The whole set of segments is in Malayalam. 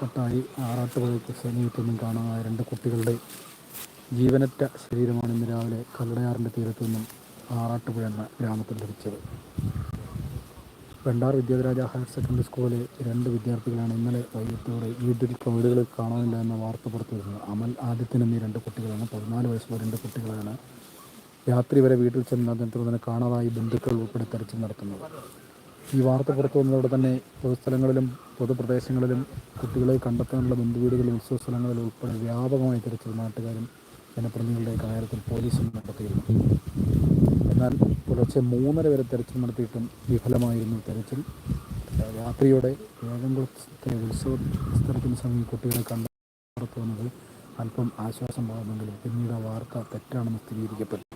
പട്ടാഴി ആറാട്ടുപുഴയ്ക്ക് സമീപത്തൊന്നും കാണാതായ രണ്ട് കുട്ടികളുടെ ജീവനറ്റ ശരീരമാണ് ഇന്ന് രാവിലെ കല്ലടയാറിന്റെ തീരത്തു നിന്നും ആറാട്ടുപുഴ എന്ന ഗ്രാമത്തിൽ ലഭിച്ചത്. വെണ്ടാർ വിദ്യാധരാജ ഹയർ സെക്കൻഡറി സ്കൂളിലെ രണ്ട് വിദ്യാർത്ഥികളാണ് ഇന്നലെ വൈകിട്ടോടെ വീട്ടിൽ വീടുകളിൽ കാണാനില്ല എന്ന വാർത്ത പുറത്തു വരുന്നത് അമൽ ആദിത്യൻ എന്നീ രണ്ട് കുട്ടികളാണ്. പതിനാല് വയസ്സുള്ള രണ്ട് കുട്ടികളാണ് രാത്രി വരെ വീട്ടിൽ ചെന്ന് തുടർന്ന് കാണാതായി ബന്ധുക്കൾ ഉൾപ്പെടെ തെരച്ചിൽ നടത്തുന്നത്. ഈ വാർത്ത പുറത്തു വന്നതോടെ തന്നെ പൊതുസ്ഥലങ്ങളിലും പൊതുപ്രദേശങ്ങളിലും കുട്ടികളെ കണ്ടെത്താനുള്ള ബന്ധുവീടുകളും ഉത്സവ സ്ഥലങ്ങളിലും ഉൾപ്പെടെ വ്യാപകമായി തിരച്ചിൽ നാട്ടുകാരും ജനപ്രതിനിധികളുടെ കാര്യത്തിൽ പോലീസും നടത്തിയിരുന്നു. എന്നാൽ പുലർച്ചെ മൂന്നര വരെ തെരച്ചിൽ നടത്തിയിട്ടും വിഫലമായിരുന്നു തെരച്ചിൽ. രാത്രിയോടെ ഏഴംകുളത്തെ ഉത്സവ സ്ഥലത്തിന് സമീപം കുട്ടികളെ കണ്ടെത്തുന്നത് അല്പം ആശ്വാസം പകർന്നെങ്കിലും പിന്നീട് ആ വാർത്ത തെറ്റാണെന്ന് സ്ഥിരീകരിക്കപ്പെട്ടു.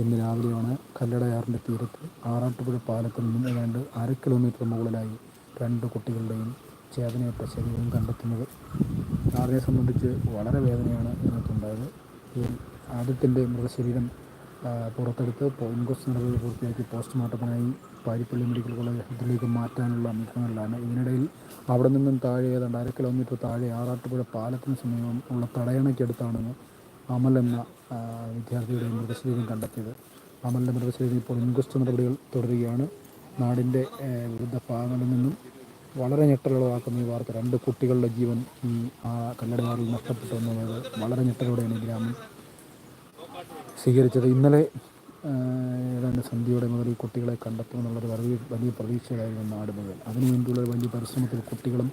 ഇന്ന് രാവിലെയാണ് കല്ലടയാറിന്റെ തീരത്ത് ആറാട്ടുപുഴ പാലത്തിൽ നിന്ന് ഏതാണ്ട് അര കിലോമീറ്റർ മുകളിലായി രണ്ട് കുട്ടികളുടെയും ചേതനയറ്റ ശരീരം കണ്ടെത്തുന്നത്. ആറിനെ സംബന്ധിച്ച് വളരെ വേദനയാണ് ഇതിനകത്തുണ്ടായത്. ആദ്യത്തിന്റെ മൃതശരീരം പുറത്തെടുത്ത് ഇൻക്വസ്റ്റ് നടപടി പൂർത്തിയാക്കി പോസ്റ്റ്മോർട്ടത്തിനായി പാരിപ്പള്ളി മെഡിക്കൽ കോളേജിലേക്ക് മാറ്റാനുള്ള നീക്കങ്ങളിലാണ് ഇതിനിടയിൽ അവിടെ നിന്നും താഴെ ഏതാണ്ട് അര കിലോമീറ്റർ താഴെ ആറാട്ടുപുഴ പാലത്തിന് സമീപം ഉള്ള തടയണയ്ക്കടുത്താണ് അമൽ എന്ന വിദ്യാർത്ഥിയുടെ മൃതശരീരം കണ്ടെത്തിയത്. അമലിന്റെ മൃതശരീരം ഇപ്പോൾ ഇൻക്വസ്റ്റ് നടപടികൾ തുടരുകയാണ്. നാടിന്റെ വിവിധ ഭാഗങ്ങളിൽ നിന്നും വളരെ ഞെട്ടലുളവാക്കുന്ന ഈ വാർത്ത രണ്ട് കുട്ടികളുടെ ജീവൻ ഈ ആ കല്ലടയാറിൽ നഷ്ടപ്പെട്ടു എന്നുള്ളത് വളരെ ഞെട്ടലോടെയാണ് ഈ ഗ്രാമം സ്വീകരിച്ചത്. ഇന്നലെ ഏതാണ്ട് സന്ധ്യയോടെ മുതൽ ഈ കുട്ടികളെ കണ്ടെത്തുമെന്നുള്ളൊരു വലിയ വലിയ പ്രതീക്ഷയിലായിരുന്നു നാട് മുതൽ അതിനുവേണ്ടിയുള്ള വലിയ പരിശ്രമത്തിൽ കുട്ടികളും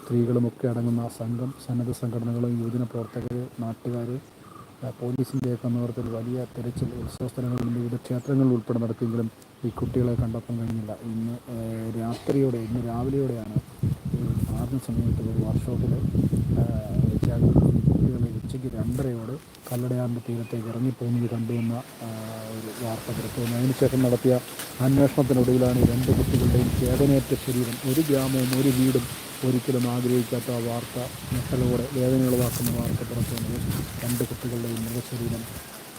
സ്ത്രീകളും ഒക്കെ അടങ്ങുന്ന സംഘം സന്നദ്ധ സംഘടനകളും യുവജന പ്രവർത്തകർ നാട്ടുകാർ പോലീസിന്റെയൊക്കെ നേതൃത്വത്തിൽ വലിയ തെരച്ചിൽ ഉത്സവ സ്ഥലങ്ങളിലും വിവിധ ക്ഷേത്രങ്ങളിൽ ഉൾപ്പെടെ നടത്തിയെങ്കിലും ഈ കുട്ടികളെ കണ്ടെത്താൻ കഴിഞ്ഞില്ല. ഇന്ന് രാത്രിയോടെ ഇന്ന് രാവിലെയോടെയാണ് ആദ്യ സമീപത്തുള്ള ഒരു വർക്ക്ഷോപ്പിൽ കുട്ടികളെ ഉച്ചയ്ക്ക് രണ്ടരയോടെ കല്ലടയാറിന്റെ തീരത്തേക്ക് ഇറങ്ങിപ്പോകുന്നത് കണ്ടുവന്ന ഒരു വാർത്ത പുറത്തു വന്നു അതിനുശേഷം നടത്തിയ അന്വേഷണത്തിനൊടുവിലാണ് രണ്ട് കുട്ടികളുടെയും ചേതനേറ്റ ശരീരം ഒരു ഗ്രാമവും ഒരു വീടും ഒരിക്കലും ആഗ്രഹിക്കാത്ത ആ വാർത്ത ഞെട്ടലോടെ വേദനയുളവാക്കുന്ന വാർത്ത പുറത്തു വന്നത് രണ്ട് കുട്ടികളുടെയും മൃതശരീരം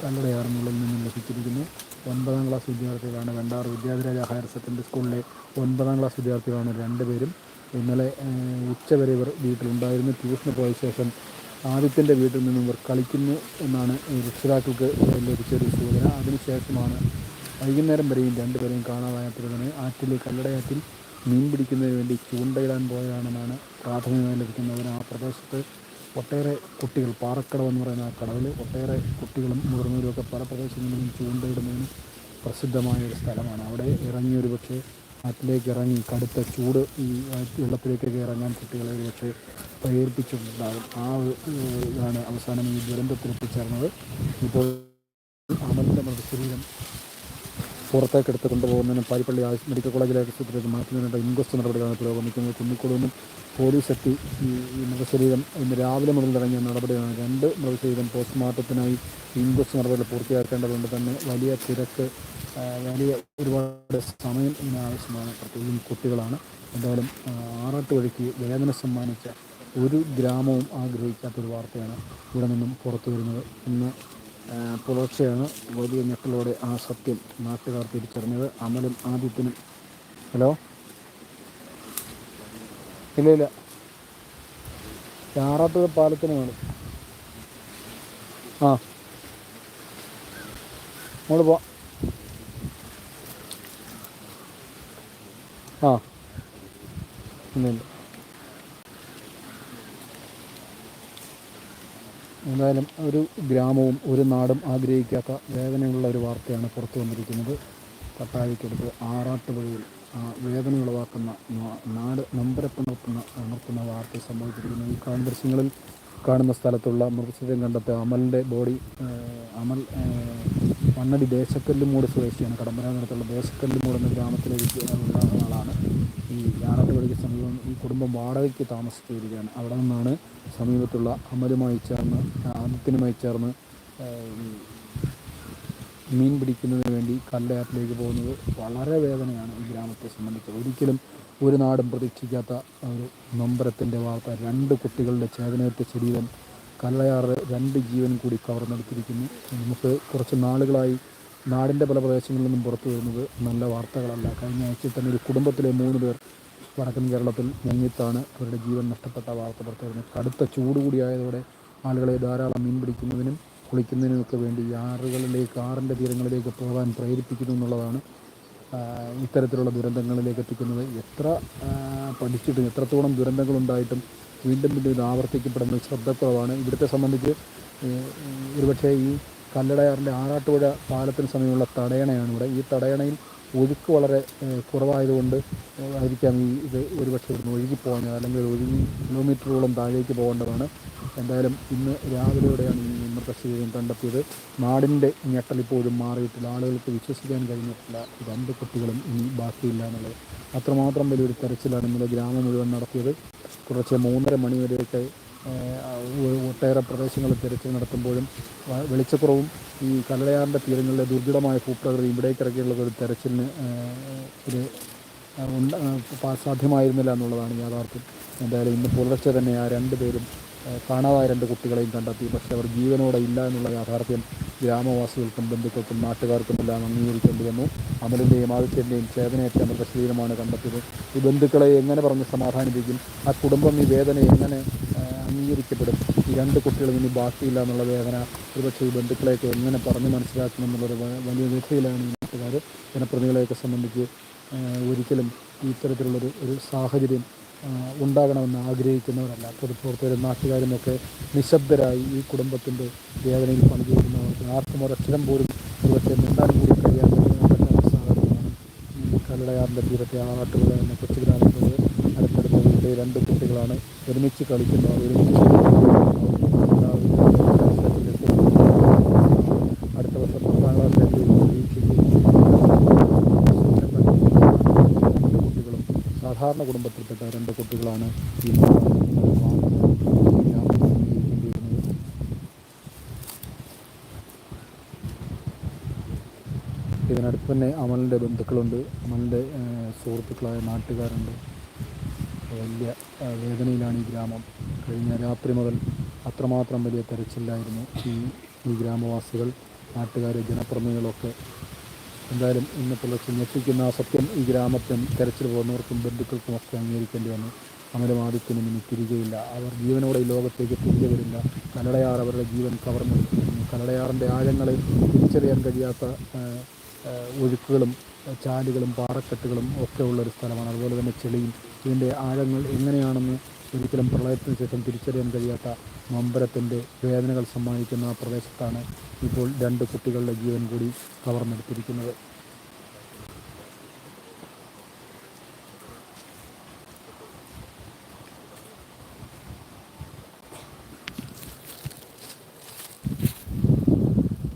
കല്ലടയാറിനുള്ളിൽ നിന്നും ലഭിച്ചിരിക്കുന്നു. ഒൻപതാം ക്ലാസ് വിദ്യാർത്ഥികളാണ് വെണ്ടാർ വിദ്യാധിരാജ ഹയർ സെക്കൻഡറി സ്കൂളിലെ ഒൻപതാം ക്ലാസ് വിദ്യാർത്ഥികളാണ് രണ്ടുപേരും. ഇന്നലെ ഉച്ചവരെ ഇവർ വീട്ടിലുണ്ടായിരുന്നു. ട്യൂഷന് പോയ ശേഷം ആദിത്യന്റെ വീട്ടിൽ നിന്നും ഇവർ കളിക്കുന്നു എന്നാണ് രക്ഷിതാക്കൾക്ക് ലഭിച്ചൊരു സൂചന. അതിനുശേഷമാണ് വൈകുന്നേരം വരെയും രണ്ടുപേരെയും കാണാതായപ്പോഴതിന് ആറ്റിൽ കല്ലടയാറ്റിൽ മീൻ പിടിക്കുന്നതിന് വേണ്ടി ചൂണ്ടയിടാൻ പോയതാണെന്നാണ് പ്രാഥമികമായി ലഭിക്കുന്നത് ആ പ്രദേശത്ത് ഒട്ടേറെ കുട്ടികൾ പാറക്കടവ് എന്ന് പറയുന്ന ആ കടവിൽ ഒട്ടേറെ കുട്ടികളും മുതിർന്നവരും ഒക്കെ പല പ്രദേശങ്ങളിലും ചൂണ്ടയിടുന്നതിന് പ്രസിദ്ധമായ ഒരു സ്ഥലമാണ്. അവിടെ ഇറങ്ങി ഒരു പക്ഷേ ആറ്റിലേക്ക് ഇറങ്ങി കടുത്ത ചൂട് ഈ വെള്ളത്തിലേക്കൊക്കെ ഇറങ്ങാൻ കുട്ടികളെ ഒരു പക്ഷേ പ്രേരിപ്പിച്ചിട്ടുണ്ടാകും. ആ ഇതാണ് അവസാനം ഈ ദുരന്തത്തിൽ എത്തിച്ചേർന്നത് ഇപ്പോൾ അമലിന്റെ മൃതശരീരം പുറത്തേക്ക് എടുത്ത് കൊണ്ടുപോകുന്നതിനും പാരിപ്പള്ളി മെഡിക്കൽ കോളേജിലെ ആശുപത്രിയിലേക്ക് മാറ്റുന്നതിനുള്ള ഇൻക്വസ്റ്റ് നടപടികളാണ് പുരോഗമിക്കുന്നത്. കുന്നിക്കോട് നിന്നും പോലീസ് എത്തി ഈ മൃതശരീരം ഇന്ന് രാവിലെ മുതൽ തുടങ്ങിയ നടപടിയാണ് രണ്ട് മൃതശരീരം പോസ്റ്റ്മോർട്ടത്തിനായി ഇൻക്വസ്റ്റ് നടപടികൾ പൂർത്തിയാക്കേണ്ടതുകൊണ്ട് തന്നെ വലിയ തിരക്ക് വലിയ ഒരുപാട് സമയം ഇതിന് ആവശ്യമാണ്. പ്രത്യേകിച്ചും കുട്ടികളാണ്. എന്തായാലും ആറാട്ട് വഴിക്ക് വേദന സമ്മാനിച്ച ഒരു ഗ്രാമവും ആഗ്രഹിക്കാത്തൊരു വാർത്തയാണ് ഇവിടെ നിന്നും പുറത്തു വരുന്നത്. ഇന്ന് പുലർച്ചെയാണ് വലിയ ഞെട്ടലോടെ ആ സത്യം നാട്ടുകാർ തിരിച്ചറിഞ്ഞത്. അമലും ആദിത്യനും. ഹലോ? ഇല്ല ഇല്ല ചാറാട്ടുപുഴ പാലത്തിന് വേണം ആ. മോൾ പോ ആ. ഇല്ല ഇല്ല എന്തായാലും ഒരു ഗ്രാമവും ഒരു നാടും ആഗ്രഹിക്കാത്ത വേദനയുള്ള ഒരു വാർത്തയാണ് പുറത്തു വന്നിരിക്കുന്നത്. പട്ടാഴിക്കടുത്ത് ആറാട്ടുപുഴയിൽ വേദന ഉളവാക്കുന്ന നാട് നമ്പരപ്പുണർത്തുന്ന ഉണർത്തുന്ന വാർത്ത സംഭവിച്ചിരിക്കുന്നു. ഈ ദൃശ്യങ്ങളിൽ കാണുന്ന സ്ഥലത്തുള്ള മൃതശരീരം കണ്ടെത്തിയ അമലിന്റെ ബോഡി അമൽ മണ്ണടി ദേശക്കല്ലുമൂട് സ്വദേശിയാണ്. കടമ്പരാനടുത്തുള്ള ദേശക്കല്ലുമൂട് ഗ്രാമത്തിലേക്ക് ഉള്ള ആളാണ് ഈ ആറാട്ടുപുഴയ്ക്ക് സമീപം ഈ കുടുംബം വാടകയ്ക്ക് താമസിച്ചു വരികയാണ് അവിടെ നിന്നാണ് സമീപത്തുള്ള അമലുമായി ചേർന്ന് ആദിത്യനുമായി ചേർന്ന് മീൻ പിടിക്കുന്നതിന് വേണ്ടി കല്ലയാറ്റിലേക്ക് പോകുന്നത് വളരെ വേദനയാണ് ഈ ഗ്രാമത്തെ സംബന്ധിച്ച്. ഒരിക്കലും ഒരു നാടും പ്രതീക്ഷിക്കാത്ത ഒരു നൊമ്പരത്തിന്റെ വാർത്ത. രണ്ട് കുട്ടികളുടെ ചേതനയത്തെ ശരീരം കല്ലയാറ് രണ്ട് ജീവൻ കൂടി കവർന്നെടുത്തിരിക്കുന്നു. നമുക്ക് കുറച്ച് നാളുകളായി നാടിന്റെ പല പ്രദേശങ്ങളിൽ നിന്നും പുറത്തു വരുന്നത് നല്ല വാർത്തകളല്ല. കഴിഞ്ഞ ആഴ്ചയിൽ തന്നെ ഒരു കുടുംബത്തിലെ മൂന്ന് പേർ വടക്കൻ കേരളത്തിൽ മുങ്ങിത്താണ് അവരുടെ ജീവൻ നഷ്ടപ്പെട്ട വാർത്ത പുറത്തു വരുന്നത് കടുത്ത ചൂട് കൂടിയായതോടെ ആളുകളെ ധാരാളം മീൻ പിടിക്കുന്നതിനും കുളിക്കുന്നതിനുമൊക്കെ വേണ്ടി ആറുകളിലേക്ക് ആറിന്റെ തീരങ്ങളിലേക്ക് പോകാൻ പ്രേരിപ്പിക്കുന്നു എന്നുള്ളതാണ് ഇത്തരത്തിലുള്ള ദുരന്തങ്ങളിലേക്ക് എത്തിക്കുന്നത്. എത്ര പഠിച്ചിട്ടും എത്രത്തോളം ദുരന്തങ്ങളുണ്ടായിട്ടും വീണ്ടും വീണ്ടും ഇത് ആവർത്തിക്കപ്പെടുന്നത് ശ്രദ്ധക്കുറവാണ്. ഇവിടുത്തെ സംബന്ധിച്ച് ഒരുപക്ഷേ ഈ കല്ലടയാറിന്റെ ആറാട്ടുപുഴ പാലത്തിന് സമയമുള്ള തടയണയാണ് ഇവിടെ. ഈ തടയണയിൽ ഒഴുക്ക് വളരെ കുറവായതുകൊണ്ട് ആയിരിക്കാം ഈ ഇത് ഒരുപക്ഷെ ഇവിടുന്ന് ഒഴുകിപ്പോകാൻ അല്ലെങ്കിൽ ഒഴുകി കിലോമീറ്ററോളം താഴേക്ക് പോകേണ്ടതാണ്. എന്തായാലും ഇന്ന് രാവിലെയോടെയാണ് ഈ മൃതശരീരം കണ്ടെത്തിയത്. നാടിന്റെ ഞെട്ടലിപ്പോഴും മാറിയിട്ടില്ല. ആളുകൾക്ക് വിശ്വസിക്കാൻ കഴിഞ്ഞിട്ടില്ല. രണ്ട് കുട്ടികളും ഇനി ബാക്കിയില്ല എന്നുള്ളത്. അത്രമാത്രം വലിയൊരു തെരച്ചിലാണ് ഇന്നലെ ഗ്രാമം മുഴുവൻ നടത്തിയത്. കുറച്ച് മൂന്നര മണിവരെയൊക്കെ ഒട്ടേറെ പ്രദേശങ്ങളിൽ തിരച്ചിൽ നടത്തുമ്പോഴും വെളിച്ചക്കുറവും ഈ കല്ലടയാറിന്റെ തീരങ്ങളിലെ ദുർഘടമായ ഭൂപ്രകൃതി ഇവിടേക്ക് ഇറക്കിയുള്ള ഒരു തെരച്ചിലിന് ഒരു സാധ്യമായിരുന്നില്ല എന്നുള്ളതാണ് യാഥാർത്ഥ്യം. എന്തായാലും ഇന്ന് പുലർച്ചെ തന്നെ ആ രണ്ട് പേരും കാണാതായ രണ്ട് കുട്ടികളെയും കണ്ടെത്തി. പക്ഷേ അവർ ജീവനോടെ ഇല്ല എന്നുള്ള യാഥാർത്ഥ്യം ഗ്രാമവാസികൾക്കും ബന്ധുക്കൾക്കും നാട്ടുകാർക്കും എല്ലാം അംഗീകരിക്കേണ്ടി വന്നു. അമലിന്റെയും ആദിത്യന്റെയും ചേതനയേറ്റ മൃതശരീരമാണ് കണ്ടെത്തിയത്. ഈ ബന്ധുക്കളെ എങ്ങനെ പറഞ്ഞ് സമാധാനിപ്പിക്കും? ആ കുടുംബം ഈ വേദന എങ്ങനെ അംഗീകരിക്കപ്പെടും? ഈ രണ്ട് കുട്ടികളും ഇനി ബാക്കിയില്ല എന്നുള്ള വേദന ഒരുപക്ഷെ ഈ ബന്ധുക്കളെയൊക്കെ എങ്ങനെ പറഞ്ഞ് മനസ്സിലാക്കണം എന്നുള്ളൊരു വലിയ വ്യക്തിയിലാണ് ഈ നാട്ടുകാർ ജനപ്രതിനിധികളെയൊക്കെ സംബന്ധിച്ച് ഒരിക്കലും ഇത്തരത്തിലുള്ളൊരു ഒരു സാഹചര്യം ഉണ്ടാകണമെന്ന് ആഗ്രഹിക്കുന്നവരല്ല. പൊതുപ്രവർത്തകരും നാട്ടുകാരുമൊക്കെ നിശബ്ദരായി ഈ കുടുംബത്തിന്റെ വേദനയിൽ പണിചേരുന്നവർക്ക് ആർക്കും ഒരക്ഷരം പോലും ഒരുപക്ഷെ മിണ്ടാൻ കൂടി കഴിയാത്ത പറ്റാത്ത സാഹചര്യമാണ് കല്ലടയാറിന്റെ തീരത്തെ ആറാട്ടുപുഴ എന്ന കൊച്ചു ഗ്രാമത്തിൽ അടുത്തടുത്ത രണ്ട് കുട്ടികളാണ് ഒരുമിച്ച് കളിക്കുന്നത് ഒരുമിച്ച് അടുത്ത വർഷം പത്താം ക്ലാസ്സിലേക്ക് രണ്ട് കുട്ടികളും സാധാരണ കുടുംബത്തിൽപ്പെട്ട രണ്ട് കുട്ടികളാണ് ഈ ഇതിനടുത്ത് തന്നെ അമലിന്റെ ബന്ധുക്കളുണ്ട്. അമലിന്റെ സുഹൃത്തുക്കളായ നാട്ടുകാരുണ്ട്. വലിയ വേദനയിലാണ് ഈ ഗ്രാമം. കഴിഞ്ഞ രാത്രി മുതൽ അത്രമാത്രം വലിയ തെരച്ചിലായിരുന്നു ഈ ഈ ഗ്രാമവാസികൾ നാട്ടുകാർ ജനപ്രതിനിധികളൊക്കെ. എന്തായാലും ഇന്ന് പുലർച്ചെ ഞെട്ടിക്കുന്ന ആ സത്യം ഈ ഗ്രാമത്തിനും തെരച്ചിൽ പോകുന്നവർക്കും ബന്ധുക്കൾക്കും ഒക്കെ അംഗീകരിക്കേണ്ടി വന്നു. അമലും ആദിത്യനും ഇനി തിരികെയില്ല. അവർ ജീവനോടെ ഈ ലോകത്തേക്ക് തിരികെ വരില്ല. കലടയാർ അവരുടെ ജീവൻ കവർന്നു കലടയാറിന്റെ ആഴങ്ങളെ തിരിച്ചറിയാൻ കഴിയാത്ത ഒഴുക്കുകളും ചാലുകളും പാറക്കെട്ടുകളും ഒക്കെ ഉള്ളൊരു സ്ഥലമാണ്. അതുപോലെ തന്നെ ചെളിയും. ഇതിന്റെ ആഴങ്ങൾ എങ്ങനെയാണെന്ന് ഒരിക്കലും പ്രളയത്തിന് ശേഷം തിരിച്ചറിയാൻ കഴിയാത്ത മമ്പരത്തിന്റെ വേദനകൾ സമ്മാനിക്കുന്ന ആ പ്രദേശത്താണ് ഇപ്പോൾ രണ്ട് കുട്ടികളുടെ ജീവൻ കൂടി കവർന്നെടുത്തിരിക്കുന്നത്.